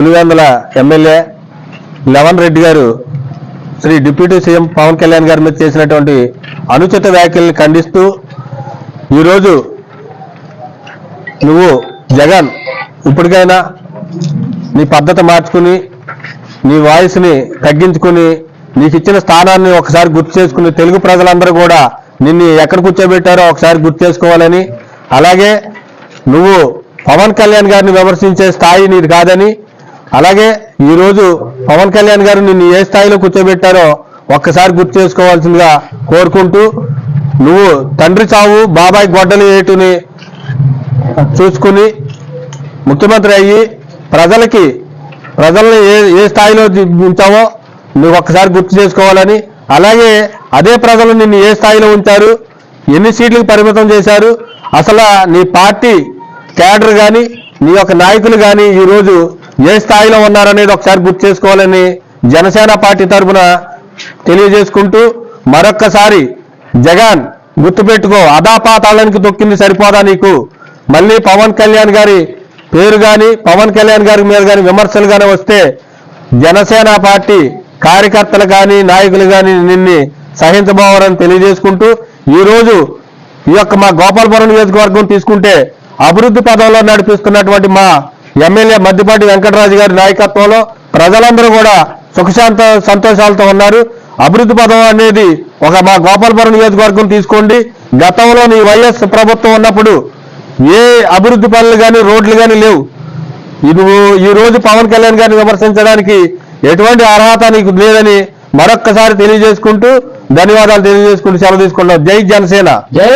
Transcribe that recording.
Pulivendula MLA Lavan Reddy గారు Shri deputy CM Pawan Kalyan గారి మీద చేసినటువంటి అనుచిత వ్యాఖ్యలను ఖండిస్తూ ఈరోజు నువ్వు జగన్ ఇప్పటికైనా నీ పద్ధతి మార్చుకుని నీ వాయిస్ని తగ్గించుకుని నీకు ఇచ్చిన స్థానాన్ని ఒకసారి గుర్తు చేసుకుని తెలుగు ప్రజలందరూ కూడా నిన్ను ఎక్కడ కూర్చోబెట్టారో ఒకసారి గుర్తు చేసుకోవాలని. అలాగే నువ్వు పవన్ కళ్యాణ్ గారిని విమర్శించే స్థాయి నీది కాదని అలాగే ఈరోజు పవన్ కళ్యాణ్ గారు నిన్ను ఏ స్థాయిలో కూర్చోబెట్టారో ఒక్కసారి గుర్తు చేసుకోవాల్సిందిగా కోరుకుంటూ నువ్వు తండ్రి చావు బాబాయ్ గొడ్డలు వేటుని చూసుకుని ముఖ్యమంత్రి అయ్యి ప్రజలకి ప్రజల్ని ఏ ఏ స్థాయిలో ఉంచావో నువ్వు ఒక్కసారి గుర్తు చేసుకోవాలని అలాగే అదే ప్రజలు నిన్ను ఏ స్థాయిలో ఉంచారు ఎన్ని సీట్లకు పరిమితం చేశారు అసలు నీ పార్టీ క్యాడర్ కానీ నీ యొక్క నాయకులు కానీ ఈరోజు ఏ స్థాయిలో ఉన్నారనేది ఒకసారి గుర్తు చేసుకోవాలని జనసేన పార్టీ తరఫున తెలియజేసుకుంటూ మరొక్కసారి జగన్ గుర్తుపెట్టుకో అదాపాతాళానికి తొక్కింది సరిపోదా నీకు? మళ్ళీ పవన్ కళ్యాణ్ గారి పేరు కానీ పవన్ కళ్యాణ్ గారి మీద కానీ విమర్శలు కానీ వస్తే జనసేన పార్టీ కార్యకర్తలు కానీ నాయకులు కానీ నిన్ని సహించబోవారని తెలియజేసుకుంటూ ఈరోజు ఈ యొక్క మా గోపాలపురం నియోజకవర్గం తీసుకుంటే అభివృద్ధి పదంలో నడిపిస్తున్నటువంటి మా ఎమ్మెల్యే మద్దిపాటి వెంకటరాజు గారి నాయకత్వంలో ప్రజలందరూ కూడా సుఖశాంత సంతోషాలతో ఉన్నారు. అభివృద్ధి పదం అనేది ఒక మా గోపాలపురం నియోజకవర్గం తీసుకోండి. గతంలో నీ వైఎస్ ప్రభుత్వం ఉన్నప్పుడు ఏ అభివృద్ధి పనులు కానీ రోడ్లు కానీ లేవు. ఇది నువ్వు ఈ రోజు పవన్ కళ్యాణ్ గారిని విమర్శించడానికి ఎటువంటి అర్హత నీకు లేదని మరొక్కసారి తెలియజేసుకుంటూ ధన్యవాదాలు తెలియజేసుకుంటూ సెలవు తీసుకుంటాం జై జనసేన. జై